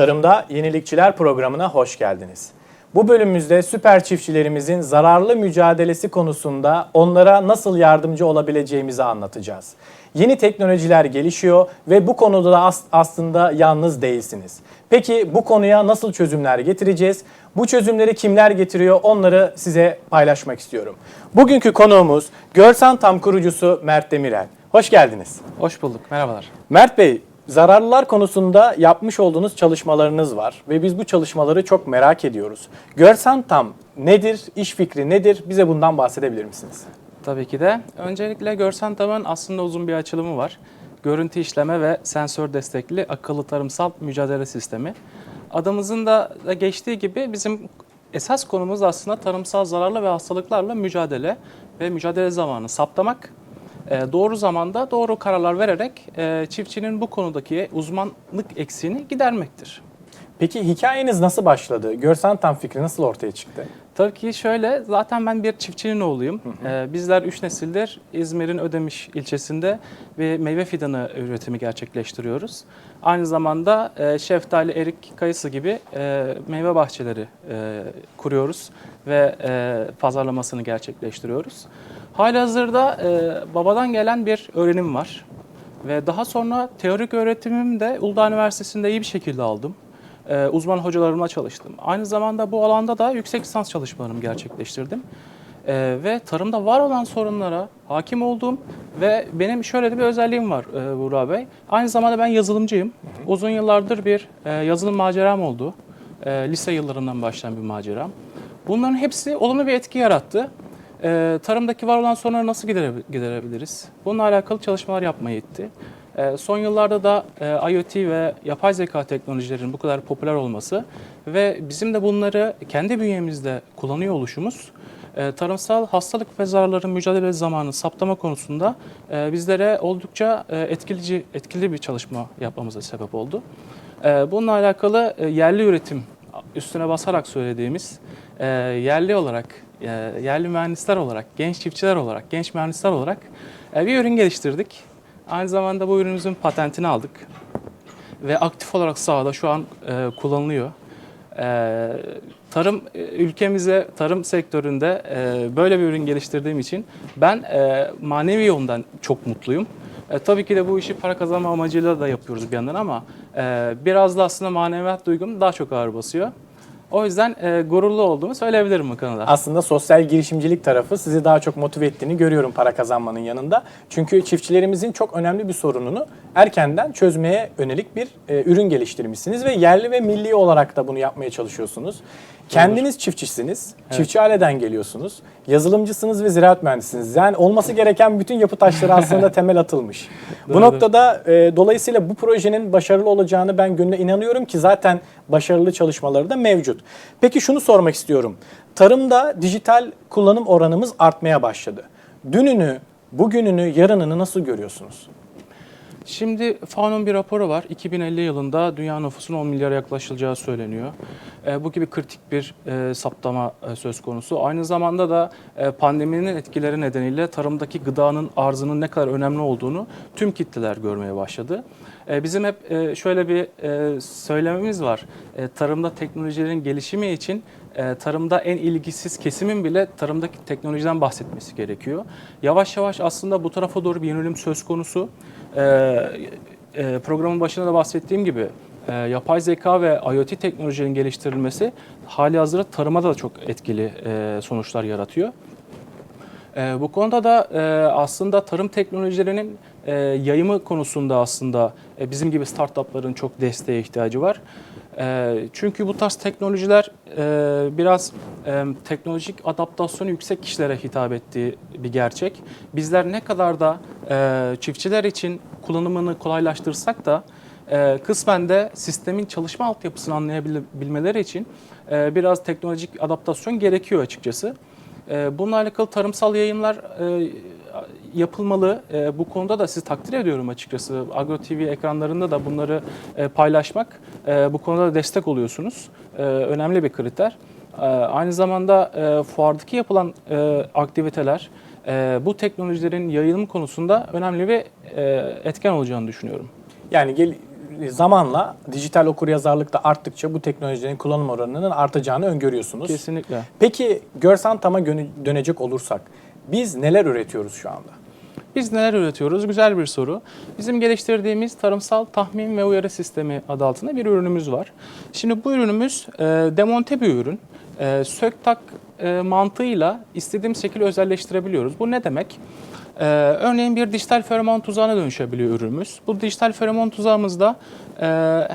Tarımda Yenilikçiler programına hoş geldiniz. Bu bölümümüzde süper çiftçilerimizin zararlı mücadelesi konusunda onlara nasıl yardımcı olabileceğimizi anlatacağız. Yeni teknolojiler gelişiyor ve bu konuda da as- aslında yalnız değilsiniz. Peki bu konuya nasıl çözümler getireceğiz? Bu çözümleri kimler getiriyor? Onları size paylaşmak istiyorum. Bugünkü konuğumuz Görsan Tam kurucusu Mert Demirel. Hoş geldiniz. Hoş bulduk, merhabalar. Mert Bey, zararlılar konusunda yapmış olduğunuz çalışmalarınız var ve biz bu çalışmaları çok merak ediyoruz. Görsen tam nedir, iş fikri nedir? Bize bundan bahsedebilir misiniz? Tabii ki de. Öncelikle Görsen Tam'ın aslında uzun bir açılımı var. Görüntü işleme ve sensör destekli akıllı tarımsal mücadele sistemi. Adımızın da geçtiği gibi bizim esas konumuz aslında tarımsal zararlı ve hastalıklarla mücadele ve mücadele zamanı saptamak. Ee, Doğru zamanda doğru kararlar vererek e, çiftçinin bu konudaki uzmanlık eksiğini gidermektir. Peki hikayeniz nasıl başladı? Görsen tam fikri nasıl ortaya çıktı? Tabii ki şöyle, zaten ben bir çiftçinin oğluyum. Ee, bizler üç nesildir İzmir'in Ödemiş ilçesinde bir meyve fidanı üretimi gerçekleştiriyoruz. Aynı zamanda e, şeftali, erik, kayısı gibi e, meyve bahçeleri e, kuruyoruz ve e, pazarlamasını gerçekleştiriyoruz. Halihazırda e, babadan gelen bir öğrenim var. Ve daha sonra teorik öğretimimi de Uludağ Üniversitesi'nde iyi bir şekilde aldım. Ee, uzman hocalarımla çalıştım. Aynı zamanda bu alanda da yüksek lisans çalışmalarımı gerçekleştirdim. Ee, ve tarımda var olan sorunlara hakim olduğum ve benim şöyle de bir özelliğim var e, Buğra Bey. Aynı zamanda ben yazılımcıyım. Uzun yıllardır bir e, yazılım maceram oldu. E, lise yıllarından başlayan bir maceram. Bunların hepsi olumlu bir etki yarattı. E, tarımdaki var olan sorunları nasıl gidere- giderebiliriz? Bununla alakalı çalışmalar yapmaya itti. E, son yıllarda da e, IoT ve yapay zeka teknolojilerinin bu kadar popüler olması ve bizim de bunları kendi bünyemizde kullanıyor oluşumuz e, tarımsal hastalık ve zararların mücadele zamanı saptama konusunda e, bizlere oldukça etkileyici, etkili bir çalışma yapmamıza sebep oldu. Bununla alakalı yerli üretim üstüne basarak söylediğimiz yerli olarak, yerli mühendisler olarak, genç çiftçiler olarak, genç mühendisler olarak bir ürün geliştirdik. Aynı zamanda bu ürünümüzün patentini aldık ve aktif olarak sahada şu an e, kullanılıyor. E, tarım e, ülkemize tarım sektöründe e, böyle bir ürün geliştirdiğim için ben e, manevi yoldan çok mutluyum. E, tabii ki de bu işi para kazanma amacıyla da yapıyoruz bir yandan ama e, biraz da aslında maneviyat duygum daha çok ağır basıyor. O yüzden e, gururlu olduğumu söyleyebilirim bu konuda. Aslında sosyal girişimcilik tarafı sizi daha çok motive ettiğini görüyorum para kazanmanın yanında. Çünkü çiftçilerimizin çok önemli bir sorununu erkenden çözmeye yönelik bir e, ürün geliştirmişsiniz ve yerli ve milli olarak da bunu yapmaya çalışıyorsunuz. Kendiniz çiftçisiniz, çiftçi aileden geliyorsunuz, yazılımcısınız ve ziraat mühendisiniz. Yani olması gereken bütün yapı taşları aslında temel atılmış. bu noktada e, dolayısıyla bu projenin başarılı olacağını ben gönlüne inanıyorum ki zaten başarılı çalışmaları da mevcut. Peki şunu sormak istiyorum. Tarımda dijital kullanım oranımız artmaya başladı. Dününü, bugününü, yarınını nasıl görüyorsunuz? Şimdi FAO'nun bir raporu var. 2050 yılında dünya nüfusunun 10 milyara yaklaşılacağı söyleniyor. E, bu gibi kritik bir e, saptama e, söz konusu. Aynı zamanda da e, pandeminin etkileri nedeniyle tarımdaki gıdanın arzının ne kadar önemli olduğunu tüm kitleler görmeye başladı. E, bizim hep e, şöyle bir e, söylememiz var. E, tarımda teknolojilerin gelişimi için e, tarımda en ilgisiz kesimin bile tarımdaki teknolojiden bahsetmesi gerekiyor. Yavaş yavaş aslında bu tarafa doğru bir yönelim söz konusu. E, e, programın başında da bahsettiğim gibi e, yapay zeka ve IoT teknolojilerin geliştirilmesi hali hazırda tarıma da çok etkili e, sonuçlar yaratıyor. E, bu konuda da e, aslında tarım teknolojilerinin e, yayımı konusunda aslında e, bizim gibi startupların çok desteğe ihtiyacı var. E, çünkü bu tarz teknolojiler e, biraz e, teknolojik adaptasyonu yüksek kişilere hitap ettiği bir gerçek. Bizler ne kadar da e, çiftçiler için kullanımını kolaylaştırsak da kısmen de sistemin çalışma altyapısını anlayabilmeleri için biraz teknolojik adaptasyon gerekiyor açıkçası. Bununla alakalı tarımsal yayınlar yapılmalı. E, bu konuda da sizi takdir ediyorum açıkçası. Agro TV ekranlarında da bunları e, paylaşmak, e, bu konuda da destek oluyorsunuz. E, önemli bir kriter. E, aynı zamanda e, fuardaki yapılan e, aktiviteler e, bu teknolojilerin yayılım konusunda önemli bir e, etken olacağını düşünüyorum. Yani gel, zamanla dijital okuryazarlık da arttıkça bu teknolojilerin kullanım oranının artacağını öngörüyorsunuz. Kesinlikle. Peki Görsantam'a gönü- dönecek olursak biz neler üretiyoruz şu anda? Biz neler üretiyoruz? Güzel bir soru. Bizim geliştirdiğimiz tarımsal tahmin ve uyarı sistemi adı altında bir ürünümüz var. Şimdi bu ürünümüz e, demonte bir ürün. E, sök tak e, mantığıyla istediğimiz şekilde özelleştirebiliyoruz. Bu ne demek? E, örneğin bir dijital feromon tuzağına dönüşebiliyor ürünümüz. Bu dijital feromon tuzağımızda e,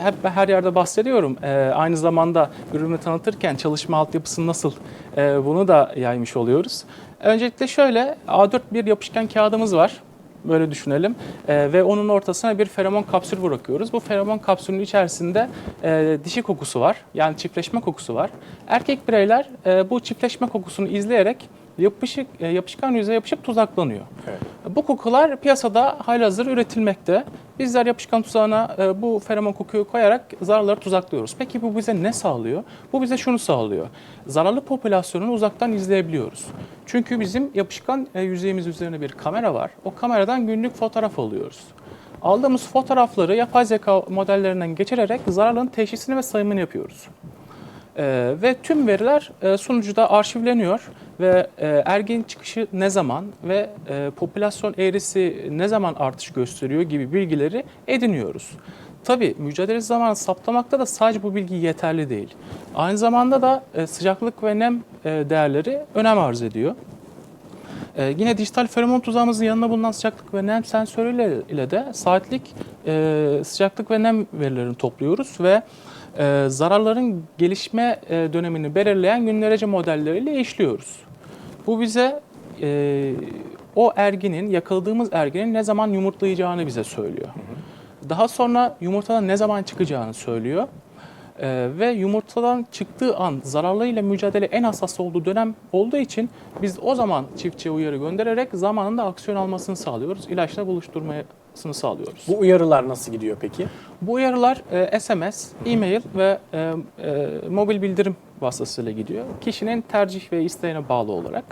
hep her yerde bahsediyorum. E, aynı zamanda ürünü tanıtırken çalışma altyapısını nasıl e, bunu da yaymış oluyoruz. Öncelikle şöyle A4 bir yapışkan kağıdımız var. Böyle düşünelim. Ee, ve onun ortasına bir feromon kapsül bırakıyoruz. Bu feromon kapsülün içerisinde e, dişi kokusu var. Yani çiftleşme kokusu var. Erkek bireyler e, bu çiftleşme kokusunu izleyerek yapışık e, yapışkan yüzeye yapışıp tuzaklanıyor. Evet. Bu kokular piyasada halihazır üretilmekte. Bizler yapışkan tuzağına e, bu feromon kokuyu koyarak zararları tuzaklıyoruz. Peki bu bize ne sağlıyor? Bu bize şunu sağlıyor. Zararlı popülasyonunu uzaktan izleyebiliyoruz. Çünkü bizim yapışkan e, yüzeyimiz üzerine bir kamera var. O kameradan günlük fotoğraf alıyoruz. Aldığımız fotoğrafları yapay zeka modellerinden geçirerek zararların teşhisini ve sayımını yapıyoruz. Ee, ve tüm veriler e, sunucuda arşivleniyor ve e, ergen çıkışı ne zaman ve e, popülasyon eğrisi ne zaman artış gösteriyor gibi bilgileri ediniyoruz. Tabii mücadele zamanı saptamakta da sadece bu bilgi yeterli değil. Aynı zamanda da e, sıcaklık ve nem e, değerleri önem arz ediyor. Ee, yine dijital feromon tuzağımızın yanında bulunan sıcaklık ve nem sensörüyle ile de saatlik e, sıcaklık ve nem verilerini topluyoruz ve e, zararların gelişme e, dönemini belirleyen gün derece modelleriyle işliyoruz. Bu bize e, o erginin, yakaladığımız erginin ne zaman yumurtlayacağını bize söylüyor. Daha sonra yumurtadan ne zaman çıkacağını söylüyor. Ee, ve yumurtadan çıktığı an zararlarıyla mücadele en hassas olduğu dönem olduğu için biz o zaman çiftçiye uyarı göndererek zamanında aksiyon almasını sağlıyoruz. İlaçla buluşturmasını sağlıyoruz. Bu, Bu uyarılar nasıl gidiyor peki? uyarılar e, SMS, e-mail ve e, e, mobil bildirim vasıtasıyla gidiyor. Kişinin tercih ve isteğine bağlı olarak.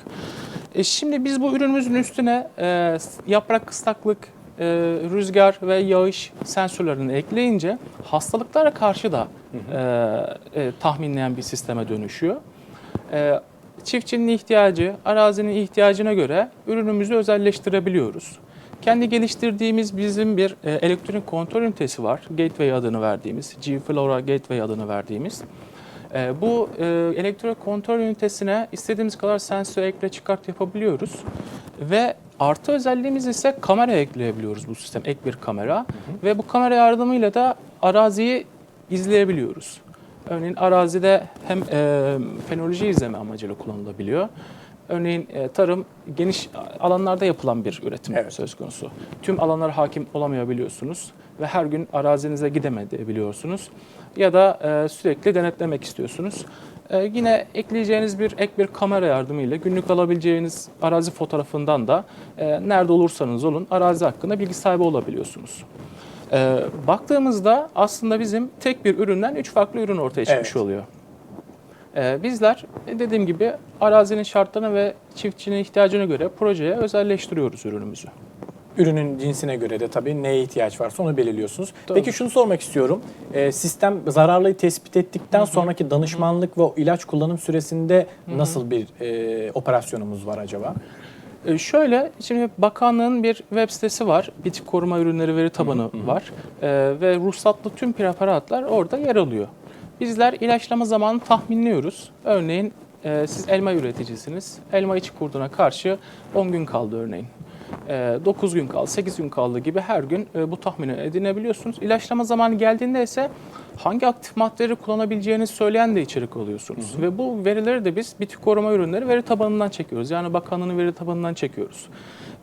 E, şimdi biz bu ürünümüzün üstüne e, yaprak ıslaklık, e, rüzgar ve yağış sensörlerini ekleyince hastalıklara karşı da e, e, tahminleyen bir sisteme dönüşüyor. E, çiftçinin ihtiyacı, arazinin ihtiyacına göre ürünümüzü özelleştirebiliyoruz. Kendi geliştirdiğimiz bizim bir e, elektronik kontrol ünitesi var. Gateway adını verdiğimiz, G-Flora Gateway adını verdiğimiz. E, bu e, elektronik kontrol ünitesine istediğimiz kadar sensör ekle çıkart yapabiliyoruz. Ve artı özelliğimiz ise kamera ekleyebiliyoruz bu sistem, ek bir kamera. Ve bu kamera yardımıyla da araziyi izleyebiliyoruz. Örneğin arazide hem e, fenoloji izleme amacıyla kullanılabiliyor. Örneğin e, tarım geniş alanlarda yapılan bir üretim Evet. söz konusu. Tüm alanlara hakim olamayabiliyorsunuz ve her gün arazinize gidemeyebiliyorsunuz. Ya da e, sürekli denetlemek istiyorsunuz. E, yine ekleyeceğiniz bir ek bir kamera yardımıyla günlük alabileceğiniz arazi fotoğrafından da e, nerede olursanız olun arazi hakkında bilgi sahibi olabiliyorsunuz. Baktığımızda aslında bizim tek bir üründen üç farklı ürün ortaya çıkmış Evet. oluyor. Ee, bizler e, dediğim gibi arazinin şartlarına ve çiftçinin ihtiyacına göre projeye özelleştiriyoruz ürünümüzü. Ürünün cinsine göre de tabii neye ihtiyaç varsa onu belirliyorsunuz. Tabii. Peki şunu sormak istiyorum. Ee, sistem zararlıyı tespit ettikten sonraki danışmanlık ve o ilaç kullanım süresinde nasıl bir e, operasyonumuz var acaba? Ee, şöyle, şimdi bakanlığın bir web sitesi var. Bitki koruma ürünleri veri tabanı var. Ee, ve ruhsatlı tüm preparatlar orada yer alıyor. Bizler ilaçlama zamanını tahminliyoruz. Örneğin e, siz elma üreticisiniz. Elma içi kurduna karşı 10 gün kaldı örneğin. E, 9 gün kaldı, 8 gün kaldı gibi her gün e, bu tahmini edinebiliyorsunuz. İlaçlama zamanı geldiğinde ise hangi aktif maddeleri kullanabileceğinizi söyleyen de içerik alıyorsunuz. Ve bu verileri de biz bitki koruma ürünleri veri tabanından çekiyoruz. Yani bakanlığın veri tabanından çekiyoruz.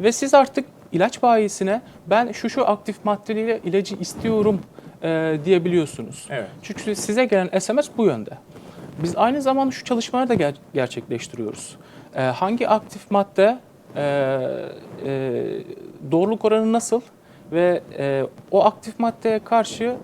Ve siz artık ilaç bayisine ben şu şu aktif maddeliyle ilacı istiyorum e, diyebiliyorsunuz. Evet. Çünkü size gelen SMS bu yönde. Biz aynı zamanda şu çalışmaları da ger- gerçekleştiriyoruz. E, hangi aktif madde e, e, doğruluk oranı nasıl ve e, o aktif maddeye karşı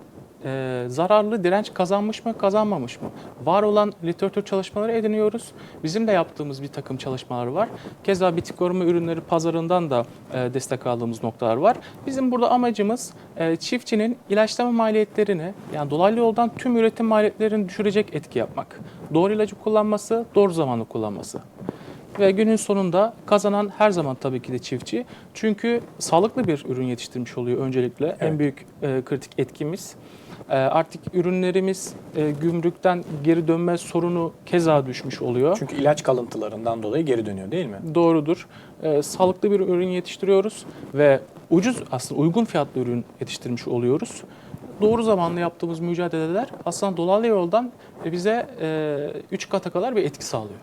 e, zararlı direnç kazanmış mı, kazanmamış mı? Var olan literatür çalışmaları ediniyoruz. Bizim de yaptığımız bir takım çalışmalar var. Keza bitik koruma ürünleri pazarından da e, destek aldığımız noktalar var. Bizim burada amacımız e, çiftçinin ilaçlama maliyetlerini, yani dolaylı yoldan tüm üretim maliyetlerini düşürecek etki yapmak. Doğru ilacı kullanması, doğru zamanlı kullanması. Ve günün sonunda kazanan her zaman tabii ki de çiftçi. Çünkü sağlıklı bir ürün yetiştirmiş oluyor öncelikle. En Evet. büyük e, kritik etkimiz. E, artık ürünlerimiz e, gümrükten geri dönme sorunu keza düşmüş oluyor. Çünkü ilaç kalıntılarından dolayı geri dönüyor değil mi? Doğrudur. E, sağlıklı bir ürün yetiştiriyoruz ve ucuz aslında uygun fiyatlı ürün yetiştirmiş oluyoruz. Doğru zamanlı yaptığımız mücadeleler aslında dolaylı yoldan e, bize 3 kata kadar bir etki sağlıyor.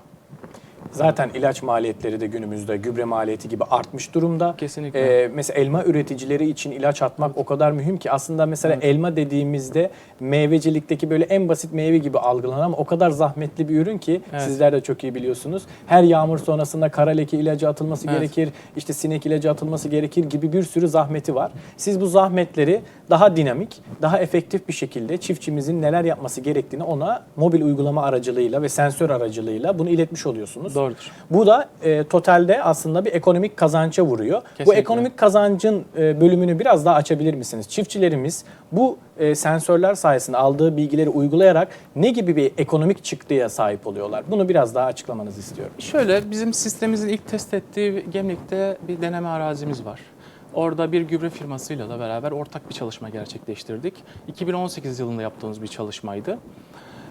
Zaten ilaç maliyetleri de günümüzde gübre maliyeti gibi artmış durumda. Kesinlikle. Ee, mesela elma üreticileri için ilaç atmak o kadar mühim ki aslında mesela elma dediğimizde meyvecilikteki böyle en basit meyve gibi algılanan ama o kadar zahmetli bir ürün ki Evet. sizler de çok iyi biliyorsunuz. Her yağmur sonrasında kara leke ilacı atılması Evet. gerekir, işte sinek ilacı atılması gerekir gibi bir sürü zahmeti var. Siz bu zahmetleri daha dinamik, daha efektif bir şekilde çiftçimizin neler yapması gerektiğini ona mobil uygulama aracılığıyla ve sensör aracılığıyla bunu iletmiş oluyorsunuz. Doğrudur. Bu da e, totalde aslında bir ekonomik kazança vuruyor. Bu Kesinlikle. ekonomik kazancın e, bölümünü biraz daha açabilir misiniz? Çiftçilerimiz bu e, sensörler sayesinde aldığı bilgileri uygulayarak ne gibi bir ekonomik çıktıya sahip oluyorlar? Bunu biraz daha açıklamanızı istiyorum. Şöyle bizim sistemimizin ilk test ettiği Gemlik'te bir deneme arazimiz var. Orada bir gübre firmasıyla da beraber ortak bir çalışma gerçekleştirdik. 2018 yılında yaptığımız bir çalışmaydı.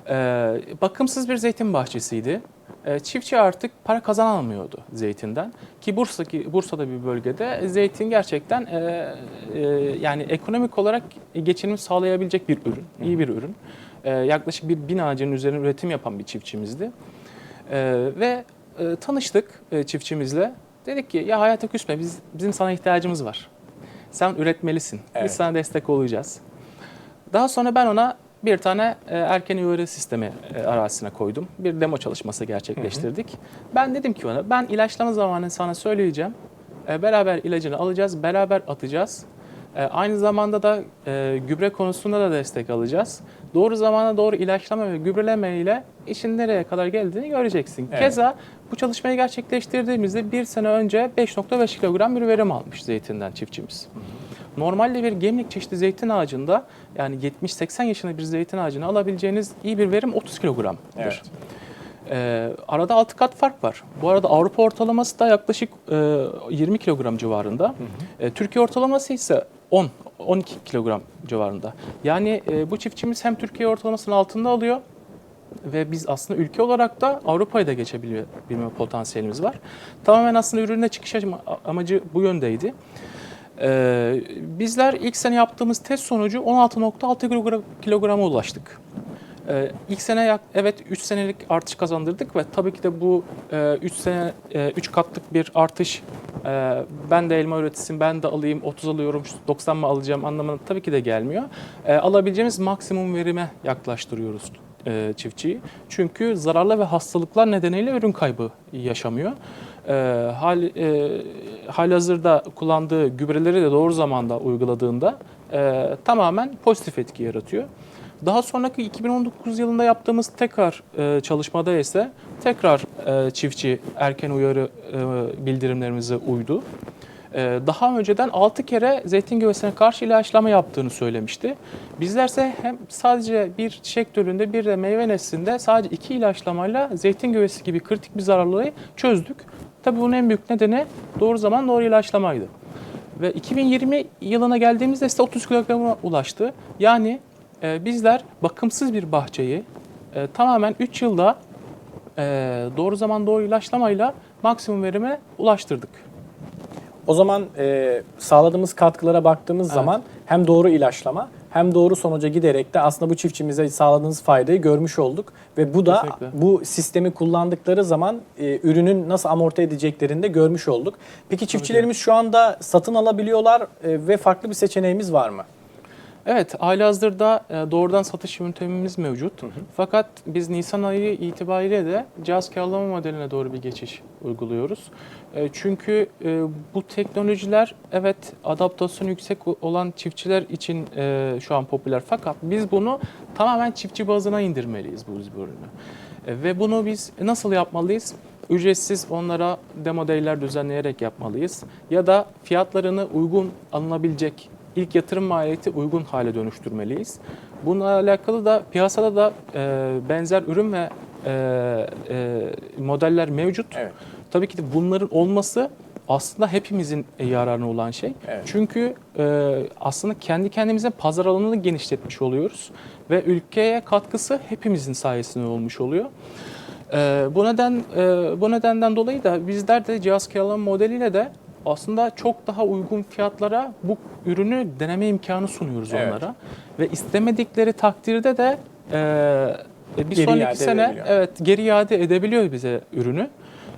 Ee, bakımsız bir zeytin bahçesiydi. Ee, çiftçi artık para kazanamıyordu zeytinden. Ki Bursa'daki Bursa'da bir bölgede zeytin gerçekten e, e, yani ekonomik olarak geçinim sağlayabilecek bir ürün, iyi bir ürün. Ee, yaklaşık bir bin ağacının üzerine üretim yapan bir çiftçimizdi. Ee, ve e, tanıştık e, çiftçimizle. Dedik ki ya hayata küsme biz, bizim sana ihtiyacımız var. Sen üretmelisin. Evet. Biz sana destek olacağız. Daha sonra ben ona bir tane e, erken uyarı sistemi e, arazisine koydum. Bir demo çalışması gerçekleştirdik. Ben dedim ki ona ben ilaçlama zamanını sana söyleyeceğim. E, beraber ilacını alacağız, beraber atacağız. E, aynı zamanda da e, gübre konusunda da destek alacağız. Doğru zamana doğru ilaçlama ve gübreleme ile işin nereye kadar geldiğini göreceksin. Evet. Keza bu çalışmayı gerçekleştirdiğimizde bir sene önce 5.5 kilogram bir verim almış zeytinden çiftçimiz. Normalde bir gemlik çeşitli zeytin ağacında yani 70-80 yaşında bir zeytin ağacını alabileceğiniz iyi bir verim 30 kilogramdır. Evet. Ee, arada 6 kat fark var. Bu arada Avrupa ortalaması da yaklaşık e, 20 kilogram civarında. E, Türkiye ortalaması ise 10 12 kilogram civarında. Yani e, bu çiftçimiz hem Türkiye ortalamasının altında alıyor ve biz aslında ülke olarak da Avrupa'yı da geçebilme potansiyelimiz var. Tamamen aslında ürünle çıkış ama- amacı bu yöndeydi. Ee, bizler ilk sene yaptığımız test sonucu 16.6 kilogram- kilograma ulaştık. Ee, ilk sene evet 3 senelik artış kazandırdık ve tabii ki de bu 3 sene 3 katlık bir artış e, ben de elma üretisim ben de alayım 30 alıyorum 90 mı alacağım anlamına tabii ki de gelmiyor. E, alabileceğimiz maksimum verime yaklaştırıyoruz e, çiftçiyi. Çünkü zararlı ve hastalıklar nedeniyle ürün kaybı yaşamıyor. E, hal, e, halihazırda kullandığı gübreleri de doğru zamanda uyguladığında e, tamamen pozitif etki yaratıyor. Daha sonraki 2019 yılında yaptığımız tekrar e, çalışmada ise tekrar e, çiftçi erken uyarı e, bildirimlerimize uydu. E, daha önceden 6 kere zeytin güvesine karşı ilaçlama yaptığını söylemişti. Bizlerse hem sadece bir çiçek türünde bir de meyve neslinde sadece iki ilaçlamayla zeytin güvesi gibi kritik bir zararlılığı çözdük. Tabii bunun en büyük nedeni doğru zaman doğru ilaçlamaydı. Ve 2020 yılına geldiğimizde ise 30 kilograma ulaştı. Yani e, bizler bakımsız bir bahçeyi e, tamamen 3 yılda e, doğru zaman doğru ilaçlamayla maksimum verime ulaştırdık. O zaman e, sağladığımız katkılara baktığımız Evet. zaman hem doğru ilaçlama hem doğru sonuca giderek de aslında bu çiftçimize sağladığınız faydayı görmüş olduk. Ve bu da Kesinlikle. bu sistemi kullandıkları zaman e, ürünün nasıl amorti edeceklerini de görmüş olduk. Peki çiftçilerimiz şu anda satın alabiliyorlar e, ve farklı bir seçeneğimiz var mı? Evet, halihazırda e, doğrudan satış yöntemimiz mevcut. Fakat biz Nisan ayı itibariyle de cihaz kiralama modeline doğru bir geçiş uyguluyoruz. E, Çünkü e, bu teknolojiler evet adaptasyonu yüksek olan çiftçiler için şu an popüler. Fakat biz bunu tamamen çiftçi bazına indirmeliyiz bu ürünü. Ve bunu biz nasıl yapmalıyız? Ücretsiz onlara demo day'ler düzenleyerek yapmalıyız. Ya da fiyatlarını uygun alınabilecek ilk yatırım maliyeti uygun hale dönüştürmeliyiz. Bununla alakalı da piyasada da e, benzer ürün ve e, e, modeller mevcut. Evet. Tabii ki de bunların olması aslında hepimizin yararına olan şey. Evet. Çünkü e, aslında kendi kendimize pazar alanını genişletmiş oluyoruz ve ülkeye katkısı hepimizin sayesinde olmuş oluyor. E, bu neden e, bu nedenden dolayı da bizler de cihaz kiralama modeliyle de aslında çok daha uygun fiyatlara bu ürünü deneme imkanı sunuyoruz Evet. onlara ve istemedikleri takdirde de e, bir Geri sonraki iade sene edebiliyor. evet geri iade edebiliyor bize ürünü.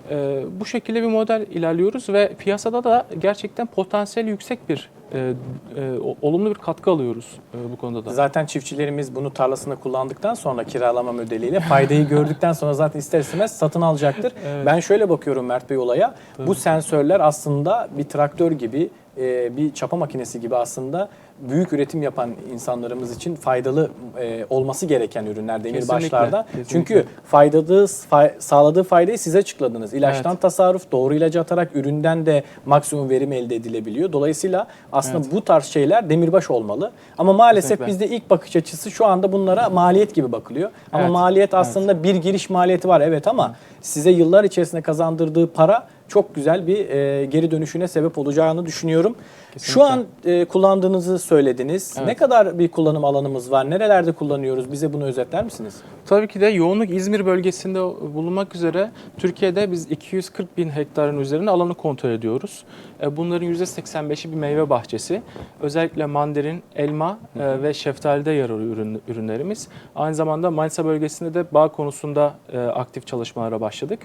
Ee, bu şekilde bir model ilerliyoruz ve piyasada da gerçekten potansiyeli yüksek bir e, e, olumlu bir katkı alıyoruz e, bu konuda da. Zaten çiftçilerimiz bunu tarlasında kullandıktan sonra kiralama modeliyle faydayı gördükten sonra zaten ister istemez satın alacaktır. Evet. Ben şöyle bakıyorum Mert Bey olaya. Bu sensörler aslında bir traktör gibi, e, bir çapa makinesi gibi aslında büyük üretim yapan insanlarımız için faydalı e, olması gereken ürünler demirbaşlarda. Kesinlikle, Çünkü faydadığı, fay- sağladığı faydayı size açıkladınız. İlaçtan Evet. tasarruf, doğru ilacı atarak üründen de maksimum verim elde edilebiliyor. Dolayısıyla aslında Evet. bu tarz şeyler demirbaş olmalı. Ama maalesef Kesinlikle. bizde ilk bakış açısı şu anda bunlara maliyet gibi bakılıyor. Ama Evet, maliyet aslında bir giriş maliyeti var evet ama size yıllar içerisinde kazandırdığı para çok güzel bir e, geri dönüşüne sebep olacağını düşünüyorum. Şu Kesinlikle. an e, kullandığınızı söylediniz. Evet. Ne kadar bir kullanım alanımız var? Nerelerde kullanıyoruz? Bize bunu özetler misiniz? Tabii ki de yoğunluk İzmir bölgesinde bulunmak üzere Türkiye'de biz 240 bin hektarın üzerinde alanı kontrol ediyoruz. E, Bunların %85'i bir meyve bahçesi. Özellikle mandalin, elma e, ve şeftalide yer alıyor ürün, ürünlerimiz. Aynı zamanda Manisa bölgesinde de bağ konusunda e, aktif çalışmalara başladık.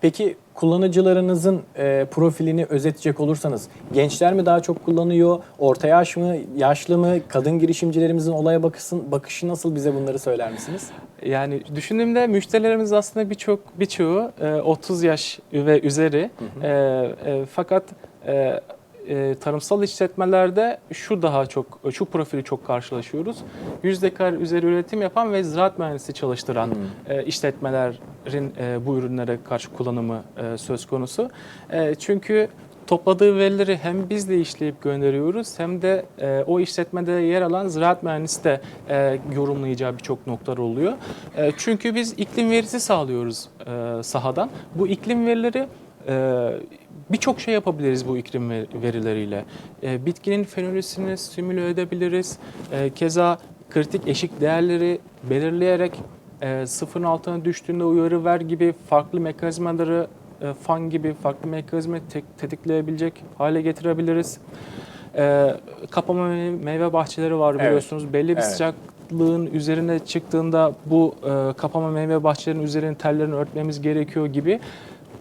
Peki kullanıcılarınızın e, profilini özetleyecek olursanız gençler mi daha çok kullanıyor? Orta yaş mı? Yaşlı mı? Kadın girişimcilerimizin olaya bakışın, bakışı nasıl bize bunları söyler misiniz? Yani düşündüğümde müşterilerimiz aslında birçok birçoğu e, 30 yaş ve üzeri. E, e, fakat e, e, tarımsal işletmelerde şu daha çok şu profili çok karşılaşıyoruz. 100 dekar üzeri üretim yapan ve ziraat mühendisi çalıştıran e, işletmelerin e, bu ürünlere karşı kullanımı e, söz konusu. E, çünkü topladığı verileri hem bizle işleyip gönderiyoruz hem de e, o işletmede yer alan ziraat mühendisi de e, yorumlayacağı birçok noktalar oluyor. E, çünkü biz iklim verisi sağlıyoruz e, sahadan. Bu iklim verileri e, birçok şey yapabiliriz bu iklim ver- verileriyle. E, bitkinin fenolojisini simüle edebiliriz. E, keza kritik eşik değerleri belirleyerek e, sıfırın altına düştüğünde uyarı ver gibi farklı mekanizmaları e, fan gibi farklı mekanizma te- tetikleyebilecek hale getirebiliriz. E, kapama me- meyve bahçeleri var Evet. biliyorsunuz. Belli bir Evet. sıcaklığın üzerine çıktığında bu e, kapama meyve bahçelerinin üzerinin tellerini örtmemiz gerekiyor gibi.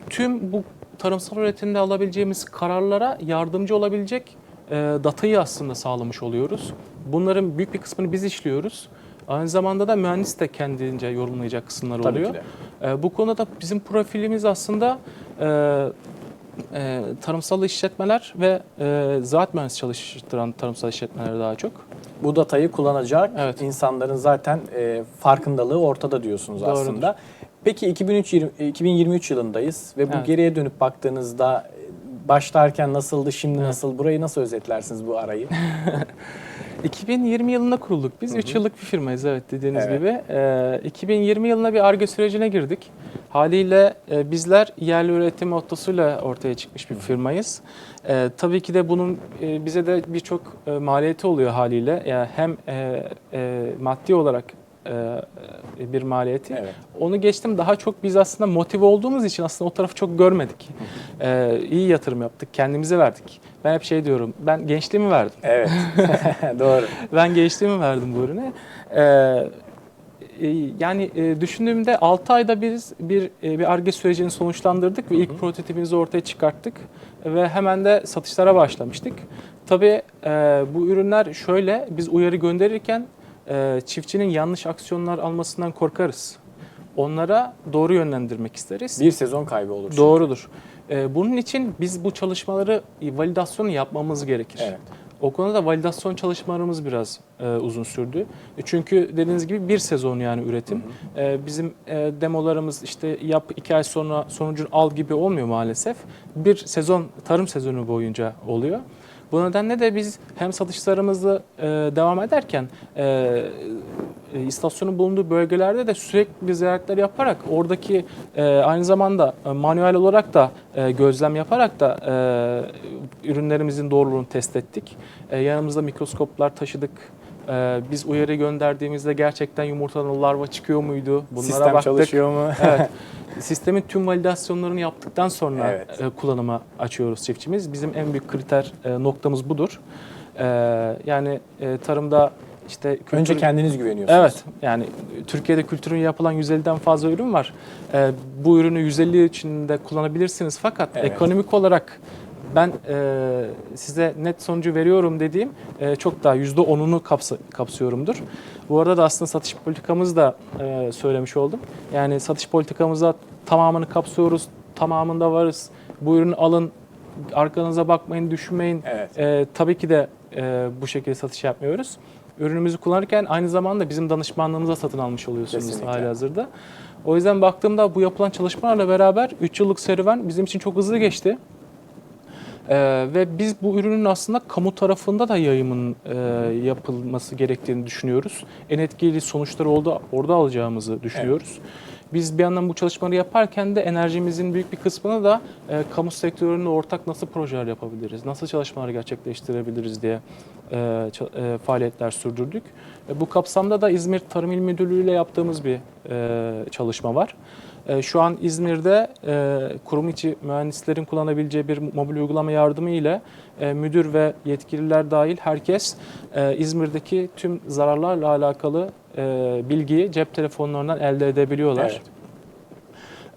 Tüm bu tarımsal üretimde alabileceğimiz kararlara yardımcı olabilecek e, datayı aslında sağlamış oluyoruz. Bunların büyük bir kısmını biz işliyoruz. Aynı zamanda da mühendis de kendince yorumlayacak kısımlar Tabii oluyor. ki de. E, bu konuda da bizim profilimiz aslında e, e, tarımsal işletmeler ve e, ziraat mühendisi çalıştıran tarımsal işletmeler daha çok. Bu datayı kullanacak Evet. insanların zaten e, farkındalığı ortada diyorsunuz Doğrudur. aslında. Peki 2003 yirmi- 2023 yılındayız ve bu Evet. geriye dönüp baktığınızda e, başlarken nasıldı, şimdi nasıl? Burayı nasıl özetlersiniz bu arayı? 2020 yılında kurulduk biz. 3 yıllık bir firmayız evet dediğiniz Evet. gibi. Ee, 2020 yılında bir ARGE sürecine girdik. Haliyle e, bizler yerli üretim mottosuyla ortaya çıkmış bir firmayız. Ee, tabii ki de bunun e, bize de birçok e, maliyeti oluyor haliyle. Yani hem e, e, maddi olarak e, e, bir maliyeti. Evet. Onu geçtim daha çok biz aslında motive olduğumuz için aslında o tarafı çok görmedik. Ee, iyi yatırım yaptık, kendimize verdik. Ben hep şey diyorum, ben gençliğimi verdim. Evet. Doğru. Ben gençliğimi verdim bu ürüne. E, yani e, düşündüğümde 6 ayda biz bir e, bir arge sürecini sonuçlandırdık ve ilk prototipimizi ortaya çıkarttık ve hemen de satışlara başlamıştık. Tabii e, bu ürünler şöyle biz uyarı gönderirken e, çiftçinin yanlış aksiyonlar almasından korkarız. Onlara doğru yönlendirmek isteriz. Bir sezon kaybı olur. çünkü. Doğrudur. E, bunun için biz bu çalışmaları e, validasyonu yapmamız gerekir. Evet. O konuda validasyon çalışmalarımız biraz e, uzun sürdü. Çünkü dediğiniz gibi bir sezon yani üretim. E, bizim e, demolarımız işte yap iki ay sonra sonucunu al gibi olmuyor maalesef. Bir sezon tarım sezonu boyunca oluyor. Bu nedenle de biz hem satışlarımızı e, devam ederken e, e, istasyonun bulunduğu bölgelerde de sürekli ziyaretler yaparak oradaki e, aynı zamanda e, manuel olarak da e, gözlem yaparak da e, ürünlerimizin doğruluğunu test ettik. E, yanımızda mikroskoplar taşıdık. E, biz uyarı gönderdiğimizde gerçekten yumurtadan larva çıkıyor muydu? Bunlara Sistem baktık. çalışıyor mu? Evet. Sistemin tüm validasyonlarını yaptıktan sonra Evet. e, kullanıma açıyoruz çiftçimiz. Bizim en büyük kriter e, noktamız budur. E, yani e, tarımda işte kültür- Önce kendiniz güveniyorsunuz. Evet yani Türkiye'de kültürün yapılan 150'den fazla ürün var. E, bu ürünü 150 içinde kullanabilirsiniz fakat Evet. ekonomik olarak ben e, size net sonucu veriyorum dediğim e, çok daha %10'unu kapsa, kapsıyorumdur. Bu arada da aslında satış politikamızı da e, söylemiş oldum. Yani satış politikamıza tamamını kapsıyoruz, tamamında varız. Bu ürünü alın, arkanıza bakmayın, düşünmeyin. Evet. E, tabii ki de e, bu şekilde satış yapmıyoruz. Ürünümüzü kullanırken aynı zamanda bizim danışmanlığımıza satın almış oluyorsunuz Kesinlikle. hali hazırda. O yüzden baktığımda bu yapılan çalışmalarla beraber 3 yıllık serüven bizim için çok hızlı geçti. Ee, ve biz bu ürünün aslında kamu tarafında da yayımın e, yapılması gerektiğini düşünüyoruz. En etkili sonuçları orada, orada alacağımızı düşünüyoruz. Biz bir yandan bu çalışmaları yaparken de enerjimizin büyük bir kısmını da e, kamu sektöründe ortak nasıl projeler yapabiliriz, nasıl çalışmalar gerçekleştirebiliriz diye e, e, faaliyetler sürdürdük. E, bu kapsamda da İzmir Tarım İl Müdürlüğü ile yaptığımız bir e, çalışma var. E, Şu an İzmir'de e, kurum içi mühendislerin kullanabileceği bir mobil uygulama yardımı ile e, müdür ve yetkililer dahil herkes İzmir'deki tüm zararlarla alakalı bilgiyi cep telefonlarından elde edebiliyorlar.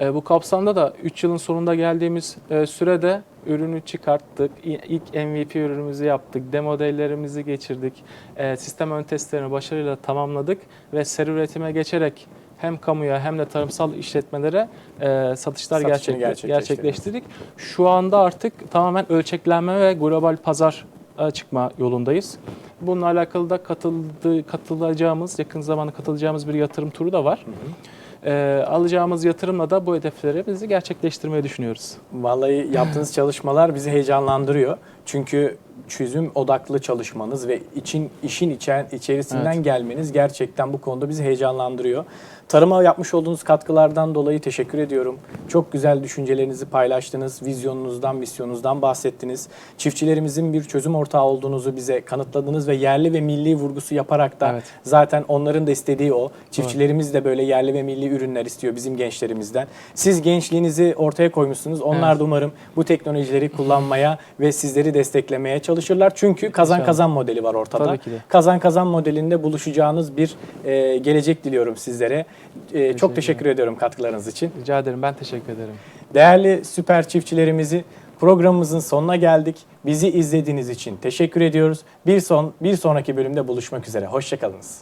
Evet. Bu kapsamda da 3 yılın sonunda geldiğimiz sürede ürünü çıkarttık. İlk MVP ürünümüzü yaptık. Demo modellerimizi geçirdik. Sistem ön testlerini başarıyla tamamladık ve seri üretime geçerek hem kamuya hem de tarımsal işletmelere e, satışlar gerçek, gerçekleştirdik. Şu anda artık tamamen ölçeklenme ve global pazar e, çıkma yolundayız. Bununla alakalı da katıldı, katılacağımız, yakın zamanda katılacağımız bir yatırım turu da var. E, alacağımız yatırımla da bu hedeflerimizi gerçekleştirmeyi düşünüyoruz. Vallahi yaptığınız çalışmalar bizi heyecanlandırıyor. Çünkü çözüm odaklı çalışmanız ve için işin içen içerisinden Evet. gelmeniz gerçekten bu konuda bizi heyecanlandırıyor. Tarıma yapmış olduğunuz katkılardan dolayı teşekkür ediyorum. Çok güzel düşüncelerinizi paylaştınız, vizyonunuzdan, misyonunuzdan bahsettiniz. Çiftçilerimizin bir çözüm ortağı olduğunuzu bize kanıtladınız ve yerli ve milli vurgusu yaparak da Evet. zaten onların da istediği o. Çiftçilerimiz de böyle yerli ve milli ürünler istiyor bizim gençlerimizden. Siz gençliğinizi ortaya koymuşsunuz. Onlar Evet. da umarım bu teknolojileri kullanmaya ve sizleri desteklemeye çalışırlar. Çünkü kazan kazan modeli var ortada. Tabii ki de. Kazan kazan modelinde buluşacağınız bir e, gelecek diliyorum sizlere. E, çok teşekkür ediyorum katkılarınız için. Rica ederim. Ben teşekkür ederim. Değerli süper çiftçilerimizi programımızın sonuna geldik. Bizi izlediğiniz için teşekkür ediyoruz. Bir son bir sonraki bölümde buluşmak üzere. Hoşçakalınız.